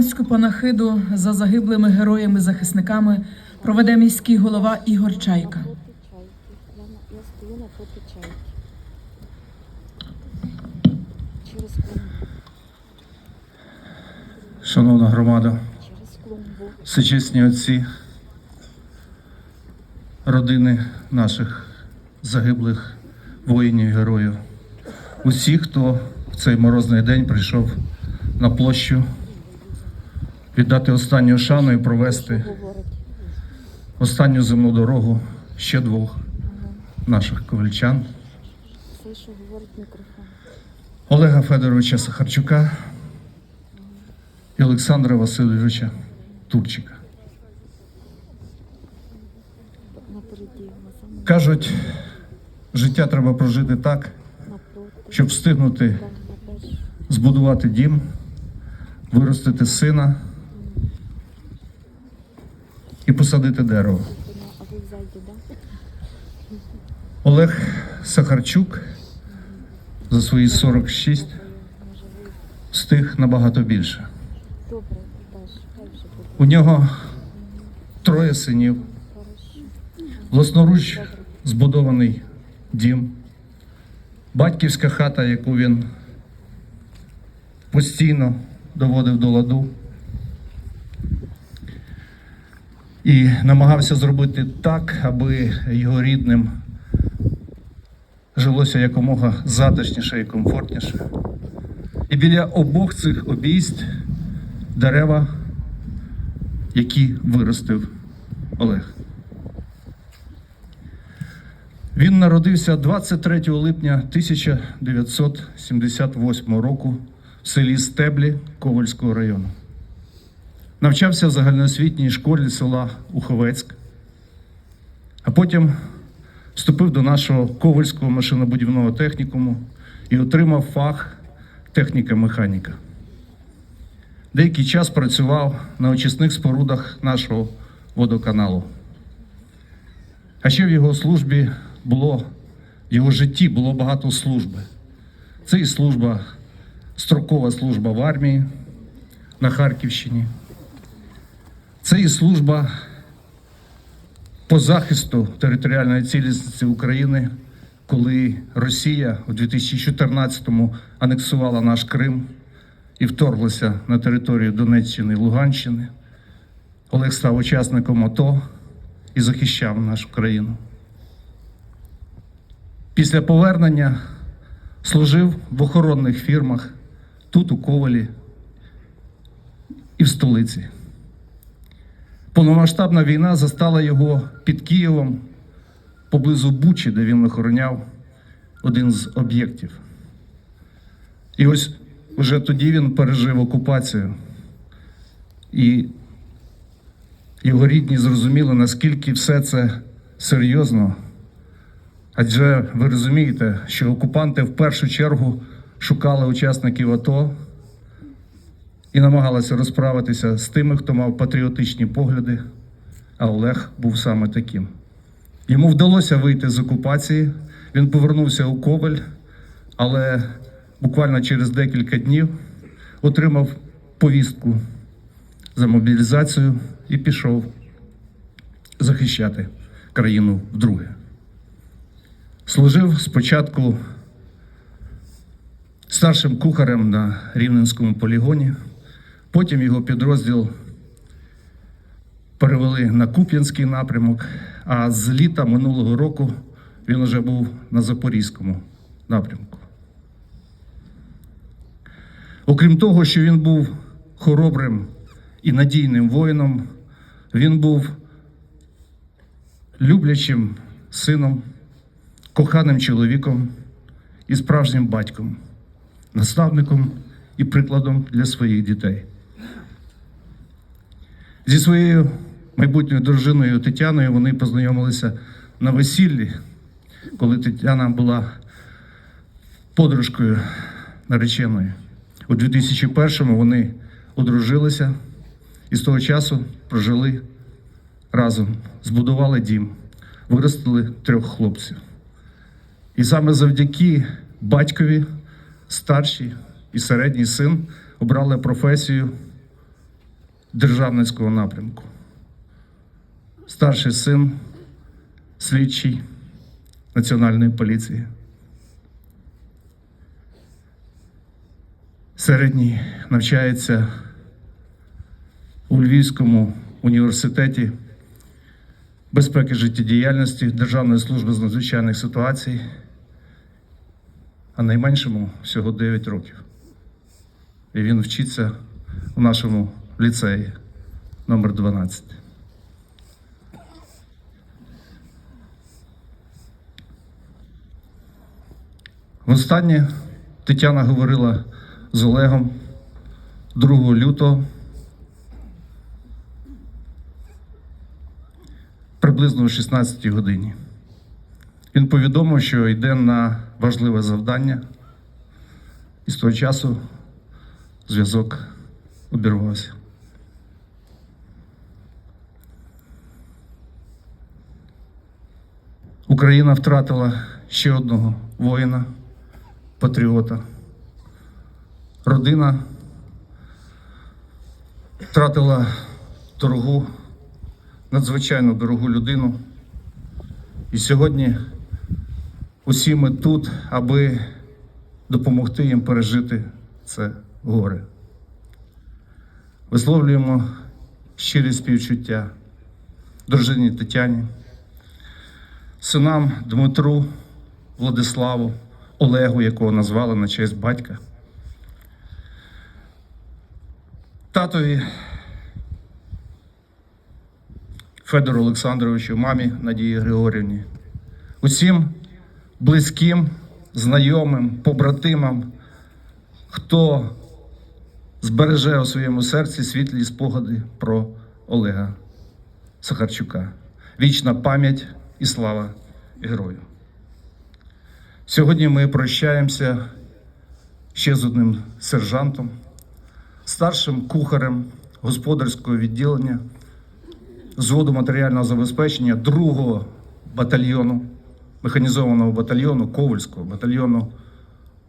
Українську панахиду за загиблими героями-захисниками проведе міський голова Ігор Чайка. Шановна громада, клумбу. отці, родини наших загиблих воїнів і героїв, усі, хто в цей морозний день прийшов на площу віддати останню шану і провести останню земну дорогу ще двох наших ковальчан. Олега Федоровича Сахарчука і Олександра Васильовича Турчика. Кажуть, життя треба прожити так, щоб встигнути збудувати дім, виростити сина і посадити дерево. Олег Сахарчук за свої 46 Може ви. встиг набагато більше. У нього троє синів, власноруч збудований дім, батьківська хата, яку він постійно доводив до ладу. І намагався зробити так, аби його рідним жилося якомога затишніше і комфортніше. І біля обох цих обійсть дерева, які виростив Олег. Він народився 23 липня 1978 року в селі Стеблі Ковальського району. Навчався в загальноосвітній школі села Уховецьк, а потім вступив до нашого Ковальського машинобудівного технікуму і отримав фах техніка-механіка. Деякий час працював на очисних спорудах нашого водоканалу. А ще в його службі було, в його житті було багато служби. Це і служба, строкова служба в армії на Харківщині. Це і служба по захисту територіальної цілісності України, коли Росія у 2014-му анексувала наш Крим і вторглася на територію Донеччини і Луганщини. Олег став учасником АТО і захищав нашу країну. Після повернення служив в охоронних фірмах тут, у Ковалі і в столиці. Повномасштабна війна застала його під Києвом поблизу Бучі, де він охороняв один з об'єктів. І ось вже тоді він пережив окупацію. І його рідні зрозуміли, наскільки все це серйозно. Адже ви розумієте, що окупанти в першу чергу шукали учасників АТО і намагалися розправитися з тими, хто мав патріотичні погляди, а Олег був саме таким. Йому вдалося вийти з окупації, він повернувся у Коваль, але буквально через декілька днів отримав повістку за мобілізацію і пішов захищати країну вдруге. Служив спочатку старшим кухарем на Рівненському полігоні, потім його підрозділ перевели на Куп'янський напрямок, а з літа минулого року він уже був на Запорізькому напрямку. Окрім того, що він був хоробрим і надійним воїном, він був люблячим сином, коханим чоловіком і справжнім батьком, наставником і прикладом для своїх дітей. Зі своєю майбутньою дружиною Тетяною вони познайомилися на весіллі, коли Тетяна була подружкою нареченою. У 2001-му вони одружилися і з того часу прожили разом, збудували дім, виростили трьох хлопців. І саме завдяки батькові старший і середній син обрали професію державницького напрямку. Старший син, слідчий Національної поліції. Середній навчається у Львівському університеті безпеки життєдіяльності Державної служби з надзвичайних ситуацій, а найменшому всього 9 років. І він вчиться у нашому ліцеї номер 12. Востаннє Тетяна говорила з Олегом 2 лютого. Приблизно о 16 годині. Він повідомив, що йде на важливе завдання, і з того часу зв'язок обірвався. Україна втратила ще одного воїна, патріота. Родина втратила дорогу, надзвичайно дорогу людину. І сьогодні усі ми тут, аби допомогти їм пережити це горе. Висловлюємо щирі співчуття дружині Тетяні, синам Дмитру, Владиславу, Олегу, якого назвали на честь батька, татові Федору Олександровичу, мамі Надії Григорівні, усім близьким, знайомим, побратимам, хто збереже у своєму серці світлі спогади про Олега Сахарчука. Вічна пам'ять і слава герою. Сьогодні ми прощаємося ще з одним сержантом, старшим кухарем господарського відділення зводу матеріального забезпечення 2-го батальйону, механізованого батальйону, Ковальського батальйону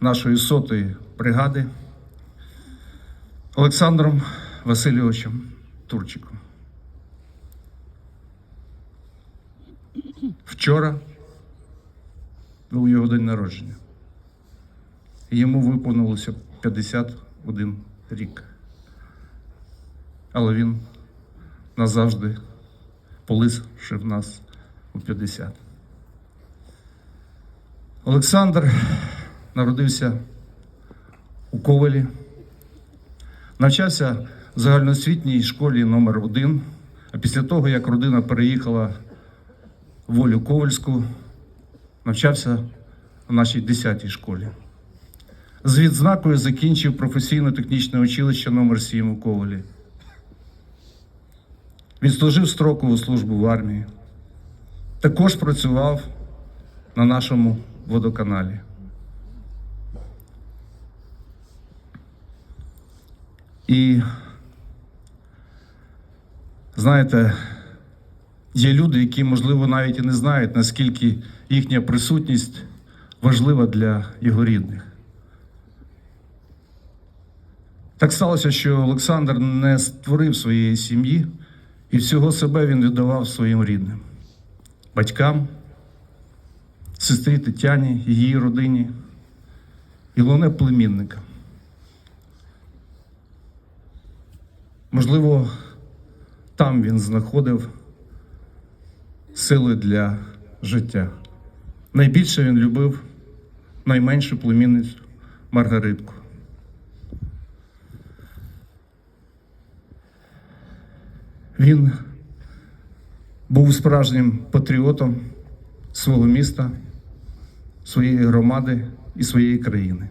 нашої сотої бригади Олександром Васильовичем Турчиком. Вчора був його день народження. Йому виповнилося 51 рік. Але він назавжди полишив нас у 50. Олександр народився у Ковалі, навчався в загальноосвітній школі номер 1 а після того, як родина переїхала Волю Ковальську, навчався в нашій 10-й школі. З відзнакою закінчив професійно-технічне училище номер 7 у Ковалі. Відслужив строкову службу в армії. Також працював на нашому водоканалі. І знаєте, є люди, які, можливо, навіть і не знають, наскільки їхня присутність важлива для його рідних. Так сталося, що Олександр не створив своєї сім'ї, і всього себе він віддавав своїм рідним, батькам, сестрі Тетяні, її родині і головне племінникам. Можливо, там він знаходив сили для життя. Найбільше він любив найменшу племінницю Маргаритку. Він був справжнім патріотом свого міста, своєї громади і своєї країни.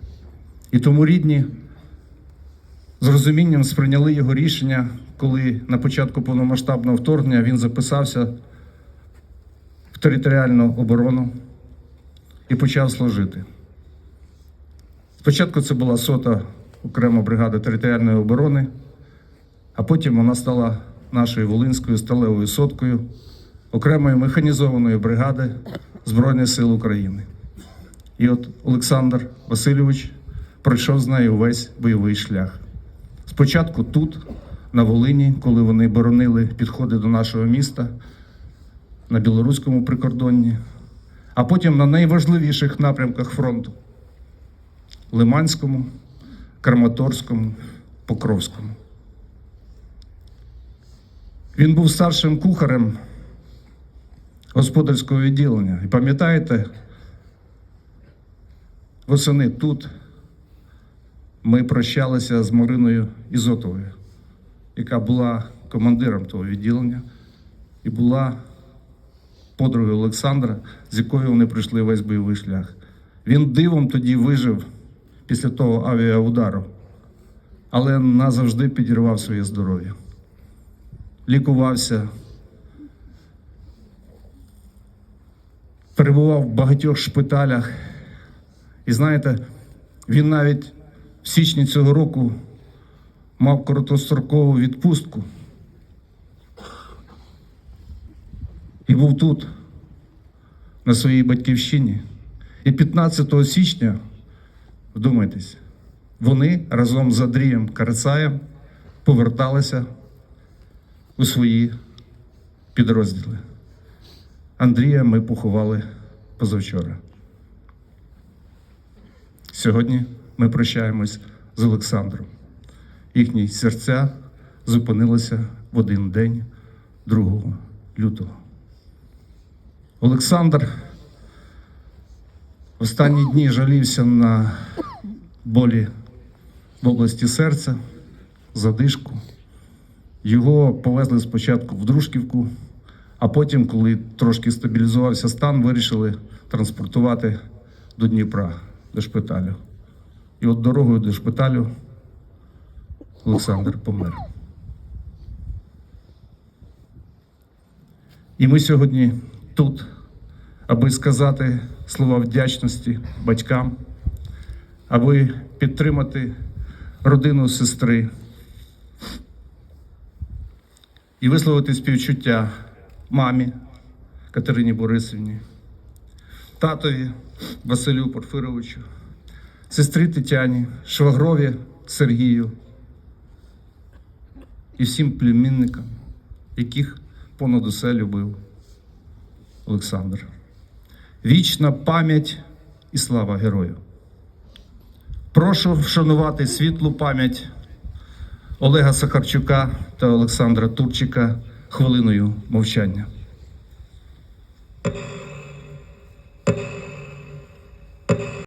І тому рідні з розумінням сприйняли його рішення, коли на початку повномасштабного вторгнення він записався територіальну оборону і почав служити. Спочатку це була сота окрема бригада територіальної оборони, а потім вона стала нашою Волинською сталевою соткою окремої механізованої бригади Збройних сил України. І от Олександр Васильович пройшов з нею весь бойовий шлях. Спочатку тут, на Волині, коли вони боронили підходи до нашого міста на білоруському прикордонні, а потім на найважливіших напрямках фронту Лиманському, Краматорському, Покровському. Він був старшим кухарем господарського відділення. І пам'ятаєте, восени тут ми прощалися з Мариною Ізотовою, яка була командиром того відділення і була подругою Олександра, з якою вони пройшли весь бойовий шлях. Він дивом тоді вижив після того авіаудару, але назавжди підірвав своє здоров'я. Лікувався, перебував в багатьох шпиталях. І знаєте, він навіть в січні цього року мав короткострокову відпустку. І був тут, на своїй батьківщині. І 15 січня, вдумайтесь, вони разом з Андрієм Карацаєм поверталися у свої підрозділи. Андрія ми поховали позавчора. Сьогодні ми прощаємось з Олександром. Їхні серця зупинилися в один день 2 лютого. Олександр останні дні жалівся на болі в області серця, задишку. Його повезли спочатку в Дружківку, а потім, коли трошки стабілізувався стан, вирішили транспортувати до Дніпра, до шпиталю. І от дорогою до шпиталю Олександр помер. І ми сьогодні тут, аби сказати слова вдячності батькам, аби підтримати родину сестри і висловити співчуття мамі Катерині Борисівні, татові Василю Порфировичу, сестрі Тетяні, швагрові Сергію і всім племінникам, яких понад усе любив Олександр. Вічна пам'ять і слава герою. Прошу вшанувати світлу пам'ять Олега Сахарчука та Олександра Турчика хвилиною мовчання.